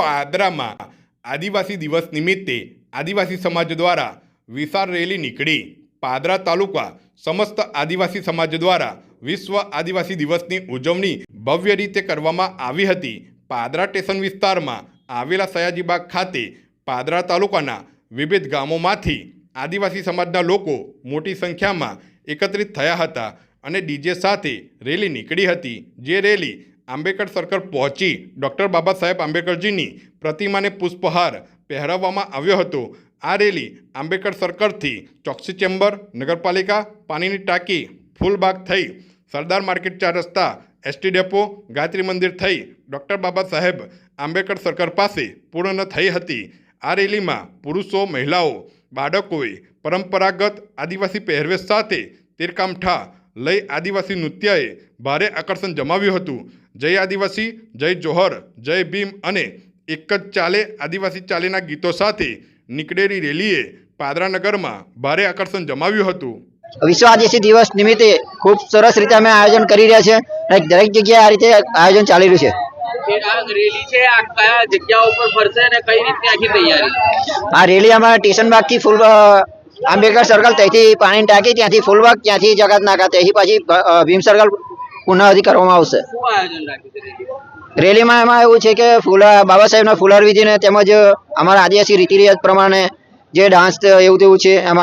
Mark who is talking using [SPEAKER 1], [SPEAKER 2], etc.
[SPEAKER 1] પાદરામાં આદિવાસી દિવસ નિમિત્તે આદિવાસી સમાજ દ્વારા વિશાળ રેલી નીકળી. પાદરા તાલુકા સમસ્ત આદિવાસી સમાજ દ્વારા વિશ્વ આદિવાસી દિવસની ઉજવણી ભવ્ય રીતે કરવામાં આવી હતી. પાદરા સ્ટેશન વિસ્તારમાં આવેલા સયાજીબાગ ખાતે પાદરા તાલુકાના વિવિધ ગામોમાંથી આદિવાસી સમાજના લોકો મોટી સંખ્યામાં એકત્રિત થયા હતા અને ડીજે સાથે રેલી નીકળી હતી. જે રેલી આંબેડકર સર્કલ પહોંચી ડૉક્ટર બાબા સાહેબ આંબેડકરજીની પ્રતિમાને પુષ્પહાર પહેરાવવામાં આવ્યો હતો. આ રેલી આંબેડકર સર્કલથી ચોકસી ચેમ્બર, નગરપાલિકા, પાણીની ટાંકી, ફૂલબાગ થઈ, સરદાર માર્કેટ ચાર રસ્તા, એસટી ડેપો, ગાયત્રી મંદિર થઈ ડૉક્ટર બાબા સાહેબ આંબેડકર સર્કલ પાસે પૂર્ણ થઈ હતી. આ રેલીમાં પુરુષો, મહિલાઓ, બાળકોએ પરંપરાગત આદિવાસી પહેરવેશ સાથે તીરકામઠા લઈ આદિવાસી નૃત્યએ ભારે આકર્ષણ જમાવ્યું હતું. જય આદિવાસી જય જોહર જય ભીમ અને એક જ ચાલે આદિવાસી ચાલેના ગીતો સાથે નીકળેલી રેલીએ પાદરા નગરમાં ભારે આકર્ષણ જમાવ્યું હતું.
[SPEAKER 2] વિશ્વ આદિવાસી દિવસ નિમિત્તે ખૂબ સરસ રીતે અમે આયોજન કરી રહ્યા છે અને દરેક જગ્યાએ આ રીતે આયોજન ચાલી રહ્યું છે
[SPEAKER 3] આ રેલી છે ટેશન કયા જગ્યા ઉપર ફરશે અને કઈ રીતની આખી તૈયારી?
[SPEAKER 2] આ રેલી અમારા સ્ટેશનબાગથી ફૂલ આંબેડકર સર્કલ ત્યાંથી પાણી ટાંકી ત્યાંથી ફૂલબાગ ત્યાંથી જગત નાકા ત્યાંથી પછી ભીમ સર્કલ પુનઃ કરવામાં આવશે. રેલીમાં? એમાં એવું છે કે ફૂલા બાબા સાહેબના ફુલાર વિધિને તેમજ અમારા આદિવાસી રીતિ રિવાજ પ્રમાણે જે ડાન્સ એવું તેવું છે એમાં